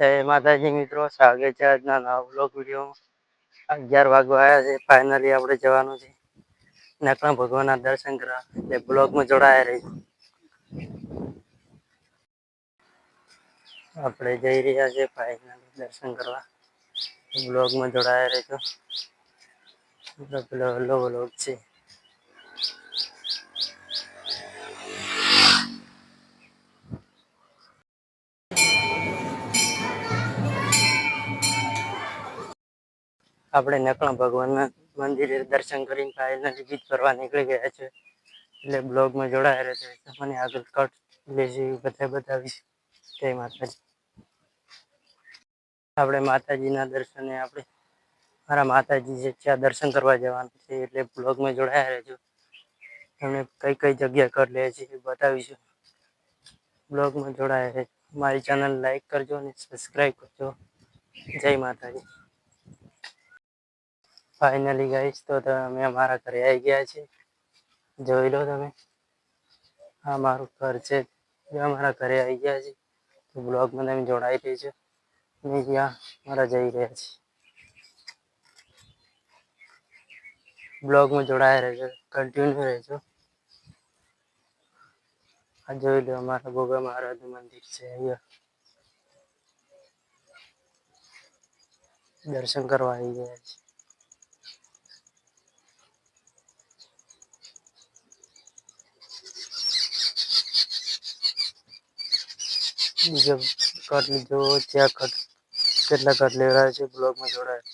જય માતાજી મિત્રો, સ્વાગત છે આજના નવા બ્લોગ વીડિયો અગિયાર વાગવા આવ્યા છે ફાઇનલી આપણે જવાનું છે. નકલા ભગવાનના દર્શન કરવા. એટલે બ્લોગમાં જોડાયા રહી. આપણે જઈ રહ્યા છે ફાઇનલી દર્શન કરવા. બ્લોગમાં જોડાયા રહેજો. પેલો વહેલો બ્લોગ છે. આપણે નકળા ભગવાનના મંદિરે દર્શન કરીને પાયલના બીચ ફરવા નીકળી ગયા છે. એટલે બ્લોગમાં જોડાયા રહેશે તમને આગળ કટ લેસી બધા બતાવીશ. જય માતાજી. આપણે માતાજીના દર્શને આપણે મારા માતાજી છે ત્યાં દર્શન કરવા જવાનું છે એટલે બ્લોગમાં જોડાયા રહેજો. તમને કઈ કઈ જગ્યા કર લે છે એ બતાવીશું. બ્લોગમાં જોડાયા રહેજો. મારી ચેનલ લાઈક કરજો અને સબસ્ક્રાઈબ કરજો. જય માતાજી. ફાઇનલી ગાઈશ તો અમે અમારા ઘરે આવી ગયા છે જોઈ લો તમે. આ મારું ઘર છે. અમારા ઘરે આવી ગયા છે તો બ્લોગમાં તમે જોડાઈ રહેજો. અને ત્યાં મારા જઈ રહ્યા છીએ. બ્લોગમાં જોડાયા રહેજો. કન્ટિન્યુ રહેજો. આ જોઈ લો અમારા ગોગા મહારાજનું મંદિર છે અહીંયા. દર્શન કરવા આવી ગયા છે બીજો કટ લીધો ત્યાં કટ કેટલા કટ લેવડાવે છે બ્લોગમાં જોડાય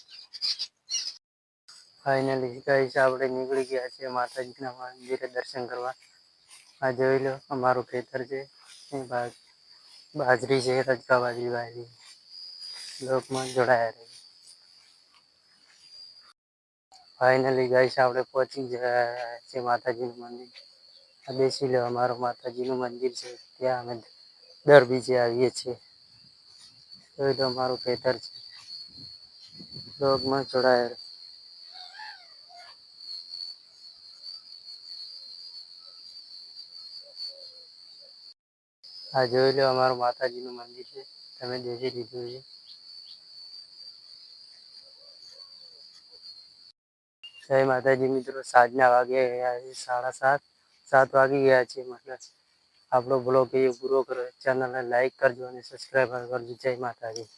ફાઇનલી ગાઈસ આપણે નીકળી ગયા છે માતાજીના મંદિરે દર્શન કરવા આ જોઈ લો અમારું ખેતર છે એ બાગ બાજરી છે રજકા બાજરી બાજરી બ્લોગમાં જોડાયા રહે ફાઇનલી ગાઈસ આપણે પહોંચી ગયા છે માતાજીનું મંદિર આ બેસી લો અમારું માતાજીનું મંદિર છે ત્યાં અમે દર બીજે આવીએ છીએ. જોઈ લો ખેતર છે. બ્લોગમાં જોડાયેલ. આ જોઈ લો અમારું માતાજીનું મંદિર છે. તમે દેખી લીધું છે. જય માતાજી મિત્રો, સાંજના વાગે ગયા છે સાડા સાત. સાત વાગી ગયા છે, મતલબ આપણો બ્લોગ એ પૂરો કરો. ચેનલને લાઈક કરજો અને સબસ્ક્રાઈબ કરજો. જય માતાજી.